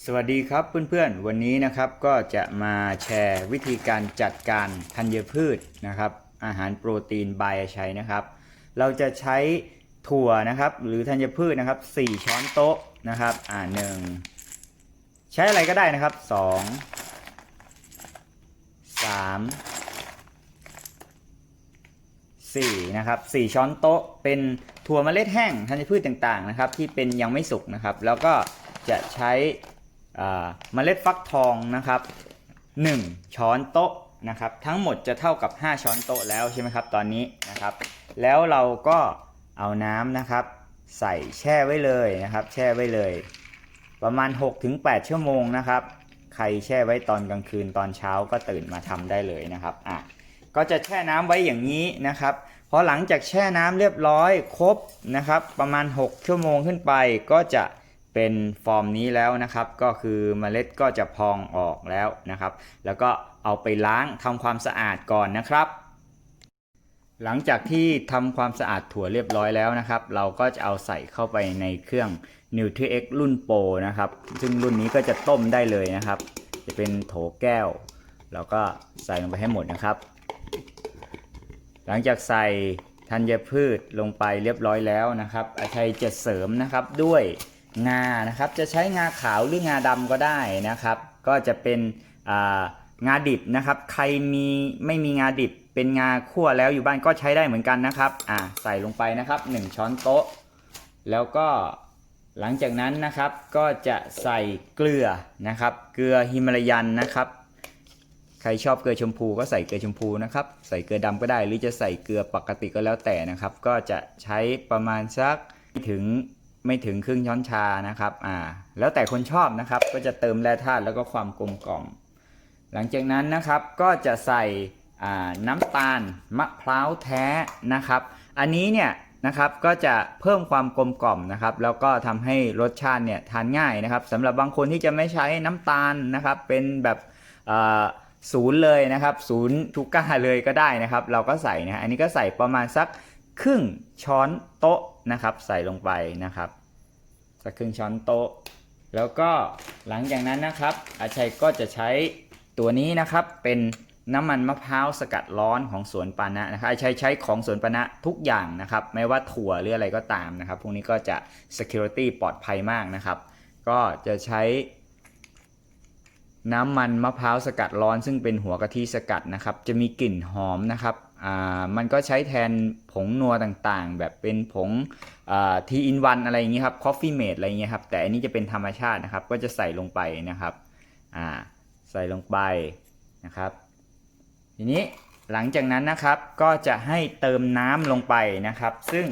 สวัสดีครับเพื่อนๆ วันนี้นะครับก็จะมาแชร์วิธีการจัดการธัญพืชนะครับ อาหารโปรตีนไบอชัยนะครับ เราจะใช้ถั่วนะครับหรือธัญพืชนะครับ 4 ช้อนโต๊ะนะครับอ่าหนึ่งใช้อะไรก็ได้นะครับ 2 3 4นะครับ4ช้อนโต๊ะ เป็นถั่วเมล็ดแห้งธัญพืชต่างๆนะครับ ที่เป็นยังไม่สุกนะครับ แล้วก็จะใช้ เมล็ดฟักทองนะครับ 1 ช้อนโต๊ะนะครับ ทั้งหมดจะเท่ากับ 5 ช้อนโต๊ะแล้วใช่ไหมครับตอนนี้นะครับ แล้วเราก็เอาน้ำนะครับ ใส่แช่ไว้เลยนะครับ แช่ไว้เลย ประมาณ 6-8 ชั่วโมงนะครับ ใครแช่ไว้ตอนกลางคืนตอนเช้าก็ตื่นมาทำได้เลยนะครับอะก็จะแช่น้ำไว้อย่างนี้นะครับพอหลังจากแช่น้ำเรียบร้อยครบนะครับ ประมาณ 6 ชั่วโมงขึ้นไปก็จะ เป็นฟอร์มนี้แล้วนะครับ ก็คือเมล็ดก็จะพองออกแล้วนะครับ แล้วก็เอาไปล้างทำความสะอาดก่อนนะครับ หลังจากที่ทำความสะอาดถั่วเรียบร้อยแล้วนะครับ เราก็จะเอาใส่เข้าไปในเครื่อง NutriX รุ่นโปรนะครับ ซึ่งรุ่นนี้ก็จะต้มได้เลยนะครับ จะเป็นโถแก้ว เราก็ใส่ลงไปให้หมดนะครับ หลังจากใส่ธัญพืชลงไปเรียบร้อยแล้วนะครับอาชัยจะเสริมนะครับด้วย งานะครับจะใช้งาขาวหรืองาดำก็ได้นะครับ ก็จะเป็นงาดิบนะครับ ใครมีไม่มีงาดิบเป็นงาคั่วแล้วอยู่บ้านก็ใช้ได้เหมือนกันนะครับอ่าใส่ลงไปนะครับ 1 ช้อนโต๊ะ แล้วก็หลังจากนั้นนะครับก็จะใส่เกลือนะครับ เกลือฮิมาลายันนะครับ ใครชอบเกลือชมพูก็ใส่เกลือชมพูนะครับ ใส่เกลือดำก็ได้หรือจะใส่เกลือปกติก็แล้วแต่นะครับ ก็จะใช้ประมาณสักถึง ไม่ถึงครึ่งช้อนชานะครับอ่าแล้วแต่คนชอบนะครับก็จะเติมแร่ธาตุแล้วก็ความกลมกล่อม หลังจากนั้นนะครับก็จะใส่อ่าน้ำตาลมะพร้าวแท้นะครับ อันนี้เนี่ยนะครับก็จะเพิ่มความกลมกล่อมนะครับแล้วก็ทำให้รสชาติเนี่ยทานง่ายนะครับสำหรับบางคนที่จะไม่ใช้น้ำตาลนะครับเป็นแบบศูนย์เลยนะครับศูนย์ชูก้าเลยก็ได้นะครับ เราก็ใส่นะอันนี้ก็ใส่ประมาณสักครึ่งช้อนโต๊ะ นะครับ ใส่ลงไปนะครับสักครึ่งช้อนโต๊ะ แล้วก็หลังจากนั้นนะครับ อาชัยก็จะใช้ตัวนี้นะครับเป็นน้ำมันมะพร้าวสกัดร้อนของสวนปานะนะครับอาชัยใช้ของสวนปานะทุกอย่างนะครับ ไม่ว่าถั่วหรืออะไรก็ตามนะครับ พวกนี้ก็จะ security ปลอดภัยมากนะครับ ก็จะใช้ น้ำมันมะพร้าวสกัดร้อน ซึ่งเป็นหัวกะทิสกัดนะครับ จะมีกลิ่นหอมนะครับ มันก็ใช้แทนผงนัวต่างๆ แบบเป็นผงทีอินวันอะไรอย่างนี้ครับคอฟฟี่เมดอะไรอย่างนี้ครับแต่อันนี้จะเป็นธรรมชาตินะครับ ก็จะใส่ลงไปนะครับใส่ลงไปนะครับ ทีนี้หลังจากนั้นนะครับก็จะให้เติมน้ำลงไปนะครับ ซึ่ง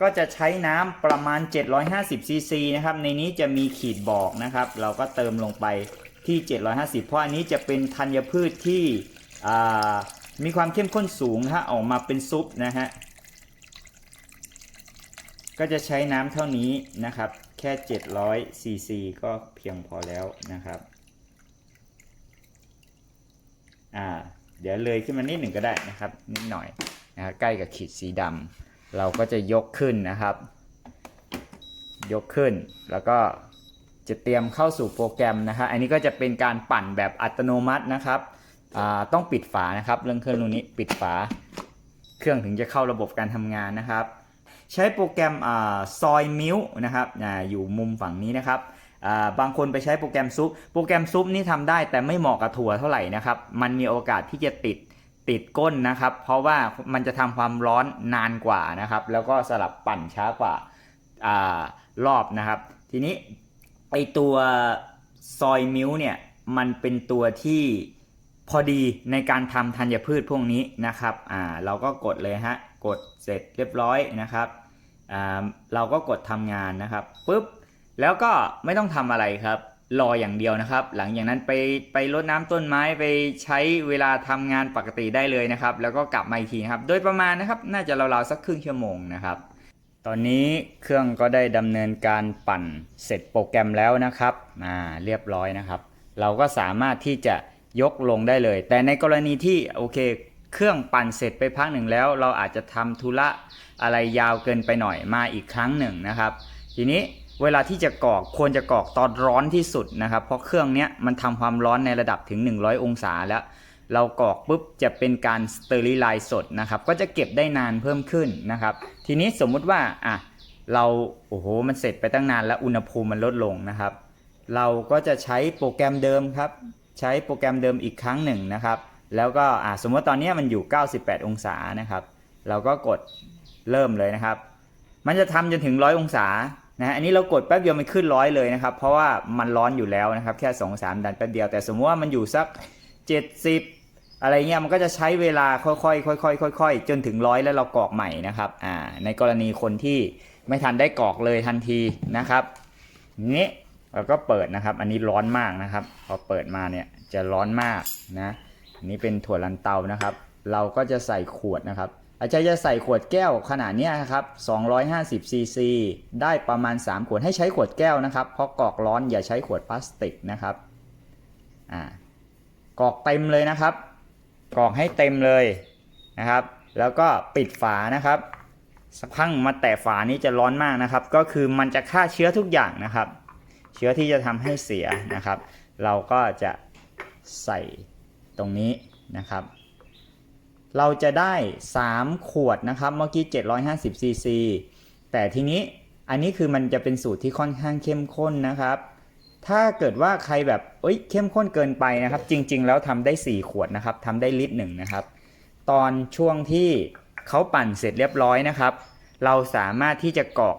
ก็จะใช้น้ำประมาณ 750ซีซีนะครับ ในนี้จะมีขีดบอกนะครับ เราก็เติมลงไปที่ 750 เพราะอันนี้จะเป็นธัญพืชที่ มีความเข้มข้นสูงนะฮะออกมาเป็นซุปนะฮะก็จะใช้น้ำเท่านี้นะครับ แค่ 700ซีซีก็เพียงพอแล้วนะครับอ่าเดี๋ยวเลยขึ้นมานิดหนึ่งก็ได้นะครับ นิดหน่อยนะครับใกล้กับขีดสีดำเราก็จะยกขึ้นนะครับ ยกขึ้นแล้วก็จะเตรียมเข้าสู่โปรแกรมนะครับอันนี้ก็จะเป็นการปั่นแบบอัตโนมัตินะครับ ต้องปิดฝานะครับเรื่องเครื่องตรงนี้ปิดฝา เครื่องถึงจะเข้าระบบการทำงานนะครับ ใช้โปรแกรมซอยมิวนะครับออยู่มุมฝั่งนี้นะครับบางคนไปใช้โปรแกรมซุป โปรแกรมซุปนี่ทำได้แต่ไม่เหมาะกับถั่วเท่าไหร่นะครับ มันมีโอกาสที่จะติดติดก้นนะครับ เพราะว่ามันจะทำความร้อนนานกว่านะครับ แล้วก็สลับปั่นช้ากว่าอารอบนะครับ ทีนี้ไอตัวซอยมิวเนี่ยมันเป็นตัวที่ พอดีในการทำธัญพืชพวกนี้นะครับอ่าเราก็กดเลยฮะกดเสร็จเรียบร้อยนะครับอ่าเราก็กดทำงานนะครับปุ๊บแล้วก็ไม่ต้องทำอะไรครับรออย่างเดียวนะครับ หลังจากนั้นไปไปรดน้ำต้นไม้ไปใช้เวลาทำงานปกติได้เลยนะครับ แล้วก็กลับมาอีกทีครับ โดยประมาณนะครับน่าจะราวๆสักครึ่งชั่วโมงนะครับ ตอนนี้เครื่องก็ได้ดำเนินการปั่นเสร็จโปรแกรมแล้วนะครับอ่าเรียบร้อยนะครับ เราก็สามารถที่จะ ยกลงได้เลย แต่ในกรณีที่โอเค เครื่องปั่นเสร็จไปพักหนึ่งแล้ว เราอาจจะทำธุระอะไรยาวเกินไปหน่อยมาอีกครั้งหนึ่งนะครับ ทีนี้เวลาที่จะกรอกควรจะกรอกตอนร้อนที่สุดนะครับ เพราะเครื่องเนี้ยมันทำความร้อนในระดับถึง 100 องศาแล้ว เรากรอกปุ๊บจะเป็นการสเตอริไลซ์สดนะครับ ก็จะเก็บได้นานเพิ่มขึ้นนะครับ ทีนี้สมมุติว่าอะเราโอ้โหมันเสร็จไปตั้งนานแล้วอุณหภูมิมันลดลงนะครับ เราก็จะใช้โปรแกรมเดิมครับ ใช้โปรแกรมเดิมอีกครั้งหนึ่งนะครับ แล้วก็สมมติตอนนี้มันอยู่ 98 องศานะครับ เราก็กดเริ่มเลยนะครับ มันจะทำจนถึง 100 องศานะฮะอันนี้เรากดแป๊บเดียวมันขึ้นร้อยเลยนะครับ เพราะว่ามันร้อนอยู่แล้วนะครับ แค่2อสามดันแป๊บเดียว แต่สมมติว่ามันอยู่สัก 70 อะไรเงี้ยมันก็จะใช้เวลาค่อยๆค่อยๆค่อยๆจนถึงร้อยแล้วเรากรอกใหม่นะครับอ่าในกรณีคนที่ไม่ทันได้กรอกเลยทันทีนะครับนี้ เราก็เปิดนะครับ อันนี้ร้อนมากนะครับ พอเปิดมาเนี่ยจะร้อนมากนะอันนี้เป็นถั่วลันเตานะครับ เราก็จะใส่ขวดนะครับ อาจารย์จะใส่ขวดแก้วขนาดเนี้ยนะครับ250ซีซีได้ประมาณ 3 ขวดให้ใช้ขวดแก้วนะครับ เพราะกรอกร้อนอย่าใช้ขวดพลาสติกนะครับอ่ากรอกเต็มเลยนะครับกรอกให้เต็มเลยนะครับ แล้วก็ปิดฝานะครับสักพักมาแตะฝานี้จะร้อนมากนะครับ ก็คือมันจะฆ่าเชื้อทุกอย่างนะครับ เชื้อที่จะทำให้เสียนะครับ เราก็จะใส่ตรงนี้นะครับ เราจะได้ 3 ขวดนะครับ เมื่อกี้ 750 ซีซี แต่ทีนี้อันนี้คือมันจะเป็นสูตรที่ค่อนข้างเข้มข้นนะครับ ถ้าเกิดว่าใครแบบเอ้ยเข้มข้นเกินไปนะครับ จริง ๆ แล้วทำได้ 4 ขวดนะครับทำได้ลิตรหนึ่งนะครับ ตอนช่วงที่เขาปั่นเสร็จเรียบร้อยนะครับ เราสามารถที่จะกรอก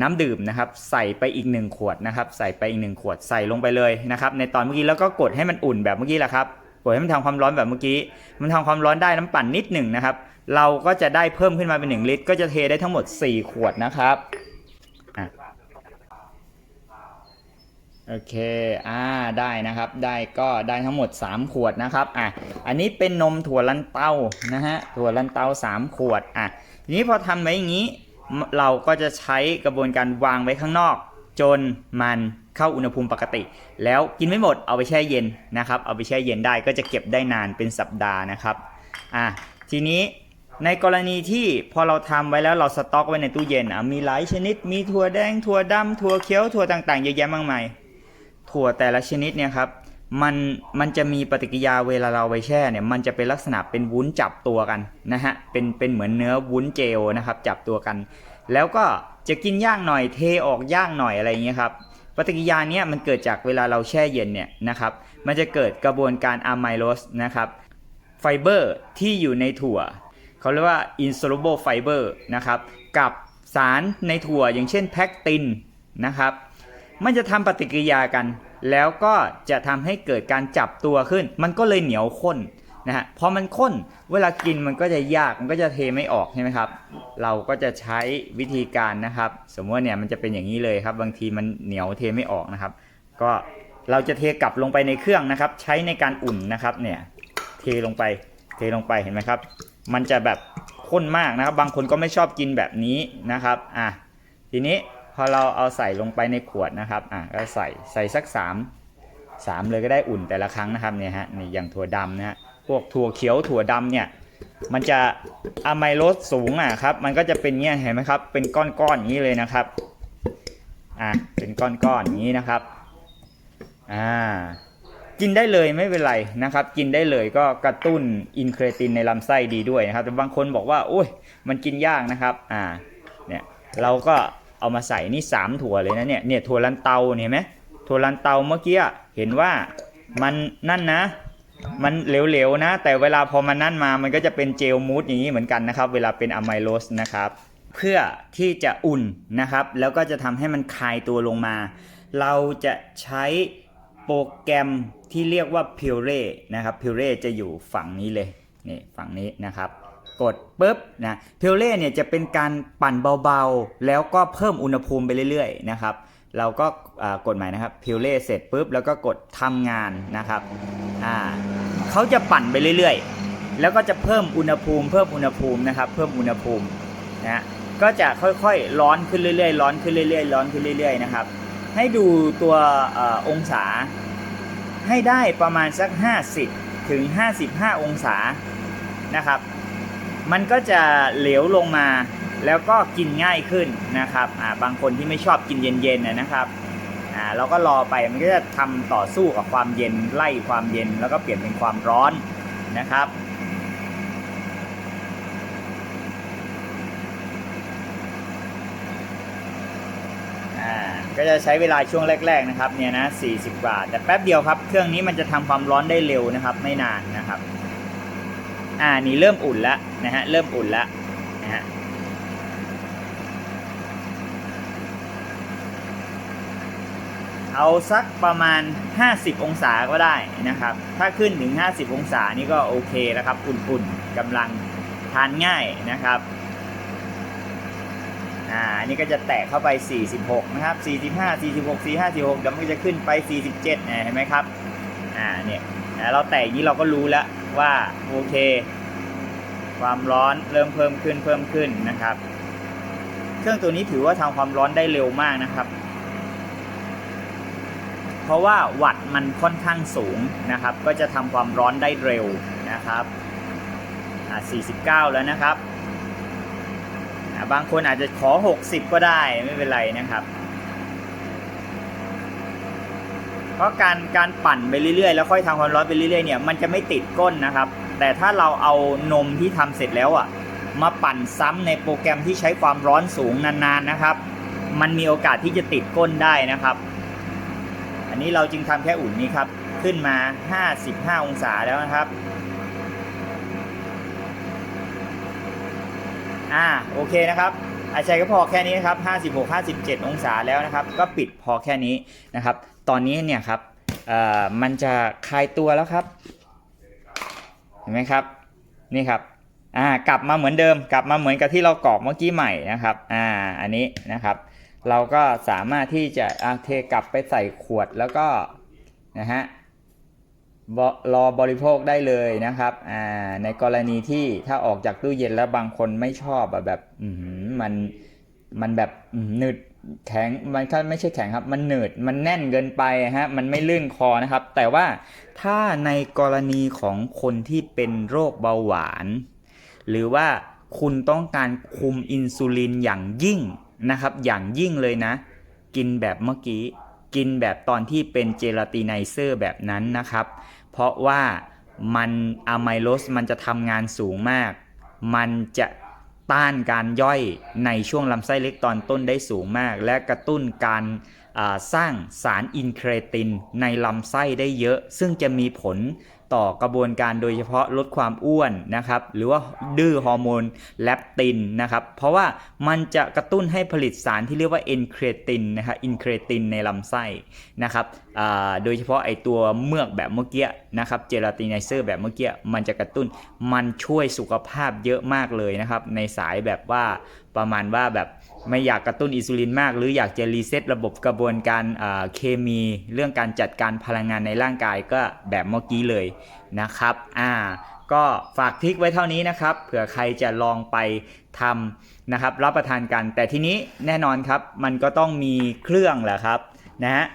น้ำดื่มนะครับใส่ไปอีก 1 ขวดนะครับใส่ไปอีก 1 ขวดใส่ลงไปเลยนะครับในตอนเมื่อกี้แล้วก็กดให้มันอุ่นแบบเมื่อกี้แหละครับกดให้มันทำความร้อนแบบเมื่อกี้ มันทำความร้อนได้น้ำปั่นนิดหนึ่งนะครับเราก็จะได้เพิ่มขึ้นมาเป็น 1 ลิตร ก็จะเทได้ทั้งหมด 4 ขวดนะครับโอเค อ่า ได้นะครับ ได้ก็ได้ทั้งหมด 3 ขวดนะครับ อะ อันนี้เป็นนมถั่วลันเตา นะฮะ ถั่วลันเตา 3 ขวด อะ ทีนี้พอทำไว้อย่างนี้ เราก็จะใช้กระบวนการวางไว้ข้างนอก จนมันเข้าอุณหภูมิปกติ แล้วกินไม่หมดเอาไปแช่เย็นนะครับ เอาไปแช่เย็นได้ก็จะเก็บได้นานเป็นสัปดาห์นะครับอะทีนี้ในกรณีที่พอเราทำไว้แล้วเราสต็อกไว้ในตู้เย็นอะมีหลายชนิดมีถั่วแดงถั่วดำถั่วเขียวถั่วต่างๆเยอะแยะมากมายถั่วแต่ละชนิดเนี่ยครับ มันมันจะมีปฏิกิริยาเวลาเราไปแช่เนี่ยมันจะเป็นลักษณะเป็นวุ้นจับตัวกันนะฮะเป็นเป็นเหมือนเนื้อวุ้นเจลนะครับจับตัวกัน แล้วก็จะกินย่างหน่อยเทออกย่างหน่อยอะไรอย่างเงี้ยครับปฏิกิริยาเนี้ยมันเกิดจากเวลาเราแช่เย็นเนี่ยนะครับมันจะเกิดกระบวนการอะไมโลสนะครับไฟเบอร์ที่อยู่ในถั่วเขาเรียกว่า insoluble fiber นะครับกับสารในถั่วอย่างเช่นแพคตินนะครับ มันจะทำปฏิกิริยากัน แล้วก็จะทำให้เกิดการจับตัวขึ้น มันก็เลยเหนียวข้นนะฮะพอมันข้นเวลากินมันก็จะยากมันก็จะเทไม่ออกใช่ไหมครับ เราก็จะใช้วิธีการนะครับ สมมติเนี่ยมันจะเป็นอย่างนี้เลยครับ บางทีมันเหนียวเทไม่ออกนะครับ ก็เราจะเทกลับลงไปในเครื่องนะครับ ใช้ในการอุ่นนะครับเนี่ยเทลงไปเทลงไปเห็นไหมครับ มันจะแบบข้นมากนะครับ บางคนก็ไม่ชอบกินแบบนี้นะครับอะทีนี้ อเราเอาใส่ลงไปในขวดนะครับอะก็ใส่ใส่สัก3 3เลยก็ได้อุ่นแต่ละครั้งนะครับเนี่ยฮะนี่อย่างถั่วดำนะฮะพวกถั่วเขียวถั่วดำเนี่ยมันจะอะไมโลสสูงอะครับมันก็จะเป็นเงี้ยเห็นไหมครับเป็นก้อนๆอย่างนี้เลยนะครับอะเป็นก้อนๆอย่างนี้นะครับอ่ากินได้เลยไม่เป็นไรนะครับ กินได้เลยก็กระตุ้นอินเครตินในลำไส้ดีด้วยนะครับแต่บางคนบอกว่าโอ้ยมันกินยากนะครับอ่าเนี่ยเราก็ เอามาใส่นี่ 3 ถั่วเลยนะเนี่ยเนี่ยถั่วลันเตาเนี่ยเห็นไหมถั่วลันเตาเมื่อกี้เห็นว่ามันนั่นนะ มันเหลวๆนะ แต่เวลาพอมันนั่นมามันก็จะเป็นเจลมูสอย่างนี้เหมือนกันนะครับ เวลาเป็นอะไมโลสนะครับเพื่อที่จะอุ่นนะครับ แล้วก็จะทำให้มันคลายตัวลงมา เราจะใช้โปรแกรมที่เรียกว่า Pure นะครับ Pure จะอยู่ฝั่งนี้เลยนี่ฝั่งนี้นะครับ กดปุ๊บนะ Pure เนี่ยจะเป็นการปั่นเบาๆ แล้วก็เพิ่มอุณหภูมิไปเรื่อยๆนะครับเราก็กดใหม่นะครับ Pure เสร็จปุ๊บแล้วก็กดทำงานนะครับอ่าเขาจะปั่นไปเรื่อยๆ แล้วก็จะเพิ่มอุณหภูมิ เพิ่มอุณหภูมินะครับเพิ่มอุณหภูมินะฮะก็จะค่อยๆร้อนขึ้นเรื่อยๆ ร้อนขึ้นเรื่อยๆ ร้อนขึ้นเรื่อยๆนะครับให้ดูตัวออองศาให้ได้ประมาณสัก 50 ถึง 55 องศานะครับ มันก็จะเหลวลงมาแล้วก็กินง่ายขึ้นนะครับอ่าบางคนที่ไม่ชอบกินเย็นๆนะครับอ่าเราก็รอไปมันก็จะทำต่อสู้กับความเย็นไล่ความเย็นแล้วก็เปลี่ยนเป็นความร้อนนะครับก็จะใช้เวลาช่วงแรก ๆนะครับเนี่ยนะ40บาทแต่แป๊บเดียวครับ เครื่องนี้มันจะทำความร้อนได้เร็วนะครับ ไม่นานนะครับ อ่านี่เริ่มอุ่นแล้วนะฮะเริ่มอุ่นแล้วนะฮะเอาสักประมาณ 50 องศาก็ได้นะครับ ถ้าขึ้นถึง 50 องศานี่ก็โอเคแล้วครับอุ่นๆกำลังทานง่ายนะครับอ่านนี้ก็จะแตะเข้าไป 46 นะครับ 45 46 45 46เดี๋ยวมันก็จะขึ้นไป 47นะเห็นไหมครับ อ่าเนี่ยเราแตะอย่างนี้เราก็รู้แล้ว ว่าโอเค ความร้อนเริ่มเพิ่มขึ้นเพิ่มขึ้นนะครับ เครื่องตัวนี้ถือว่าทำความร้อนได้เร็วมากนะครับ เพราะว่าวัตต์มันค่อนข้างสูงนะครับ ก็จะทำความร้อนได้เร็วนะครับอ่า49 แล้วนะครับบางคนอาจจะขอ 60 ก็ได้ไม่เป็นไรนะครับ เพราะการการปั่นไปเรื่อยๆ แล้วค่อยทำความร้อนไปเรื่อยๆเนี่ยมันจะไม่ติดก้นนะครับ แต่ถ้าเราเอานมที่ทำเสร็จแล้วอะมาปั่นซ้ำในโปรแกรมที่ใช้ความร้อนสูงนานๆนะครับ มันมีโอกาสที่จะติดก้นได้นะครับ อันนี้เราจึงทำแค่อุ่นนี้ครับ ขึ้นมา 55 องศาแล้วนะครับอ่าโอเคนะครับอาชัยก็พอแค่นี้นะครับ 56 57 องศาแล้วนะครับ ก็ปิดพอแค่นี้นะครับ ตอนนี้เนี่ยครับมันจะคลายตัวแล้วครับ เห็นไหมครับ นี่ครับอ่ากลับมาเหมือนเดิม กลับมาเหมือนกับที่เรากรอกเมื่อกี้ใหม่นะครับอ่าอันนี้นะครับ เราก็สามารถที่จะอ่าเทกลับไปใส่ขวดแล้วก็นะฮะรอบริโภคได้เลยนะครับอ่าในกรณีที่ถ้าออกจากตู้เย็นแล้วบางคนไม่ชอบแบบมมันมันแบบหนืด แข็งมันก็ไม่ใช่แข็งครับ มันหนืดมันแน่นเกินไปฮะมันไม่ลื่นคอนะครับ แต่ว่าถ้าในกรณีของคนที่เป็นโรคเบาหวาน หรือว่าคุณต้องการคุมอินซูลินอย่างยิ่งนะครับ อย่างยิ่งเลยนะ กินแบบเมื่อกี้ กินแบบตอนที่เป็นเจลาติไนเซอร์แบบนั้นนะครับ เพราะว่ามันอะไมโลสมันจะทำงานสูงมาก มันจะ ต้านการย่อยในช่วงลำไส้เล็กตอนต้นได้สูงมาก และกระตุ้นการ สร้างสารอินเครตินในลำไส้ได้เยอะ ซึ่งจะมีผลต่อกระบวนการโดยเฉพาะลดความอ้วนนะครับ หรือว่าดื้อฮอร์โมนแลปตินนะครับ เพราะว่ามันจะกระตุ้นให้ผลิตสารที่เรียกว่าเอนเครตินนะครับอินเครตินในลำไส้นะครับโดยเฉพาะไอตัวเมือกแบบเมื่อกี้นะครับเจลาตินไนเซอร์แบบเมื่อกี้มันจะกระตุ้นมันช่วยสุขภาพเยอะมากเลยนะครับ ในสายแบบว่าประมาณว่าแบบ ไม่อยากกระตุ้นอินซูลินมาก หรืออยากจะรีเซ็ตระบบกระบวนการเคมี เรื่องการจัดการพลังงานในร่างกายก็แบบเมื่อกี้เลยนะครับอ่าก็ฝากทิกไว้เท่านี้นะครับ เผื่อใครจะลองไปทำนะครับ รับประทานกัน แต่ทีนี้แน่นอนครับ มันก็ต้องมีเครื่องแหละครับนะฮะ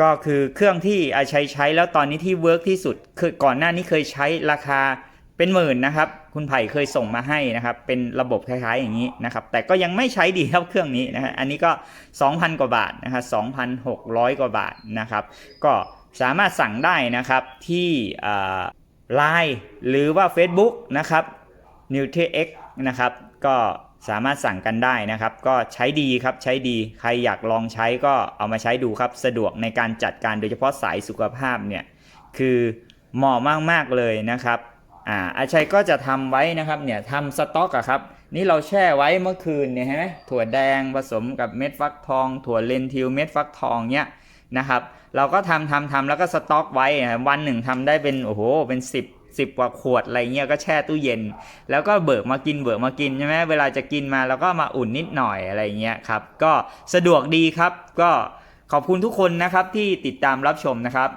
ก็คือเครื่องที่อาชัยใช้แล้วตอนนี้ที่เวิร์กที่สุดคือก่อนหน้านี้เคยใช้ราคา เป็นหมื่นนะครับ คุณไผ่เคยส่งมาให้นะครับ เป็นระบบคล้ายๆอย่างนี้นะครับ แต่ก็ยังไม่ใช้ดีเท่าเครื่องนี้นะฮะอันนี้ก็ 2,000 กว่าบาทนะครับ2,600 กว่าบาทนะครับ ก็สามารถสั่งได้นะครับที่ไลน์หรือว่า Facebook นะครับ n u t r i x นะครับ ก็สามารถสั่งกันได้นะครับ ก็ใช้ดีครับใช้ดีใครอยากลองใช้ก็เอามาใช้ดูครับ สะดวกในการจัดการโดยเฉพาะสายสุขภาพเนี่ย คือเหมาะมาก ๆ เลยนะครับ อ่าอาชัยก็จะทำไว้นะครับเนี่ยทำสต็อกอะครับ นี่เราแช่ไว้เมื่อคืนเนี่ยฮะถั่วแดงผสมกับเม็ดฟักทอง ถั่วเลนทิวเม็ดฟักทองเนี่ยนะครับเราก็ทำทำทำแล้วก็สต็อกไว้อะวันหนึ่งทำได้เป็นโอ้โหเป็น 10 10กว่าขวดอะไรเงี้ยก็แช่ตู้เย็น แล้วก็เบิกมากินเบิกมากินใช่ไหมเวลาจะกินมาแล้วก็มาอุ่นนิดหน่อยอะไรเงี้ยครับก็สะดวกดีครับก็ขอบคุณทุกคนนะครับที่ติดตามรับชมนะครับ